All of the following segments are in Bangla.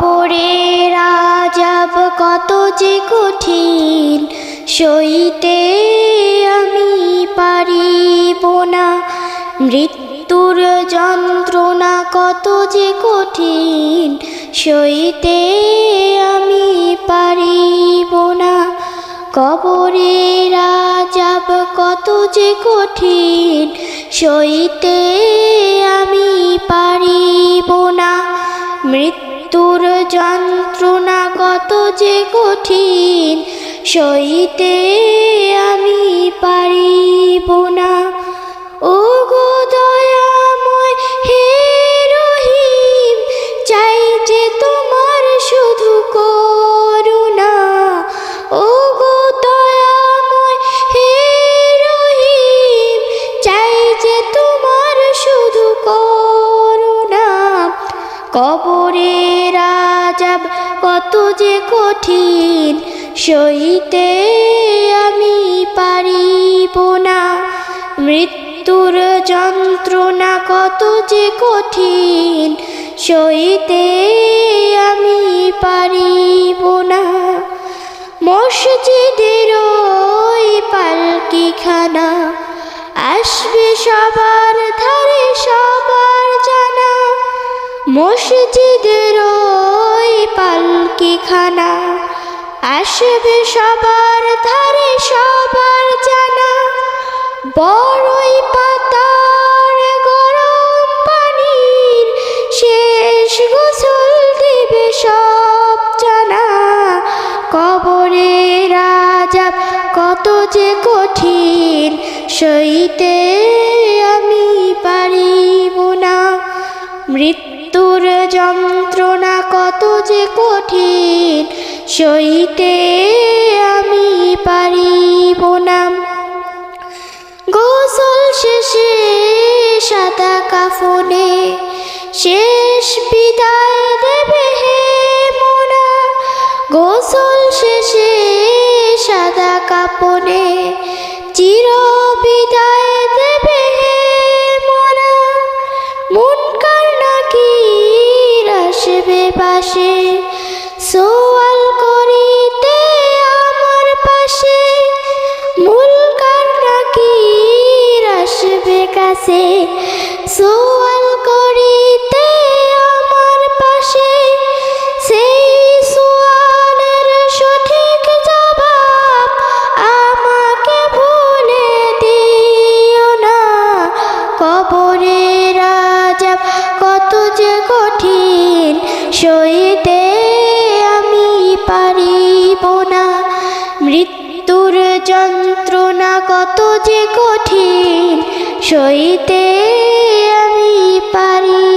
কবরে রাজাব কত যে কঠিন, সইতে আমি পারিব না। মৃত্যুর যন্ত্রণা কত যে কঠিন, সইতে আমি পারিব না। কবরে রাজাব কত যে কঠিন, সইতে আমি পারিব না। মৃত্যুর যন্ত্রণা কত যে কঠিন সইতে আমি পারিব না। ও গো দয়াময় হে রহিম, চাই যে তোমার শুধু করুণা। ও গো দয়াময় হে রহিম, চাই যে তোমার শুধু করুণা। রাজাব কত যে কঠিন, সইতে আমি পারিব না। মৃত্যুর যন্ত্রণা কত যে কঠিন, সইতে আমি পারিব না। মসজিদের ওই পালকিখানা, আসবে সবার ধারে সবার জানা। মসজিদের ওই পালকিখানা আসবে সবার ধারে সবার জানা। বড়ই পাতার গরম পানির শেষ গোসল দেবে সব জানা। কবরে রাজা কত যে কঠিন, সইতে আমি পারিব না। মৃত্যুর যন্ত্রণা কত যে কঠিন, সইতে আমি পারিব না। গোসল শেষে সাদা কাফনে শেষ বিদায় দেবে হে মোনা। গোসল শেষে সাদা কাপনে চির আসবে পাশে। সোয়াল করিতে আমার পাশে। মূল মুলকার নাকি আসবে কাছে। সোয়াল সইতে আমি পারিব না। মৃত্যুর যন্ত্রণা কত যে কঠিন সইতে আমি পারিব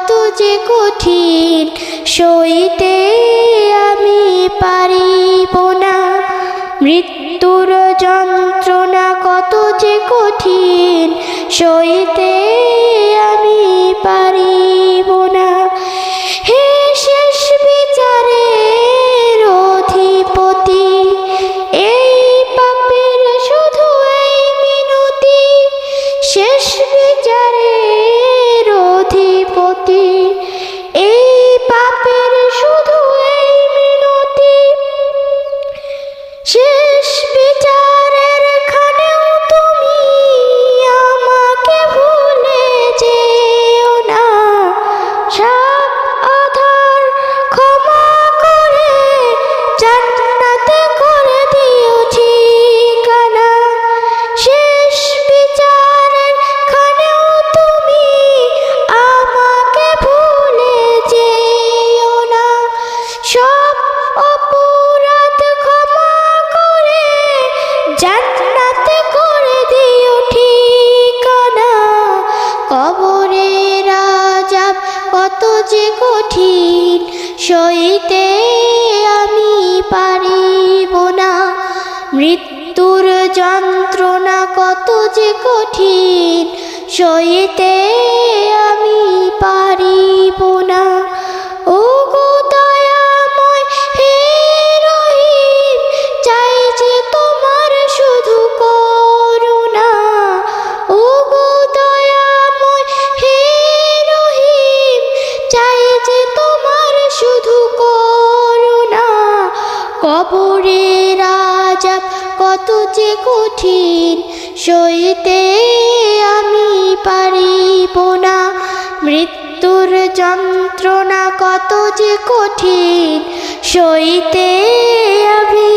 কত যে কঠিন সইতে আমি পারিব না। মৃত্যুর যন্ত্রণা কত যে কঠিন সইতে যে কঠিন সইতে আমি পারিব না। মৃত্যুর যন্ত্রণা কত যে কঠিন সইতে আমি পারিব না। কবরে রাজা কত যে কঠিন, সইতে আমি পারিব না। মৃত্যুর যন্ত্রণা কত যে কঠিন, সইতে আমি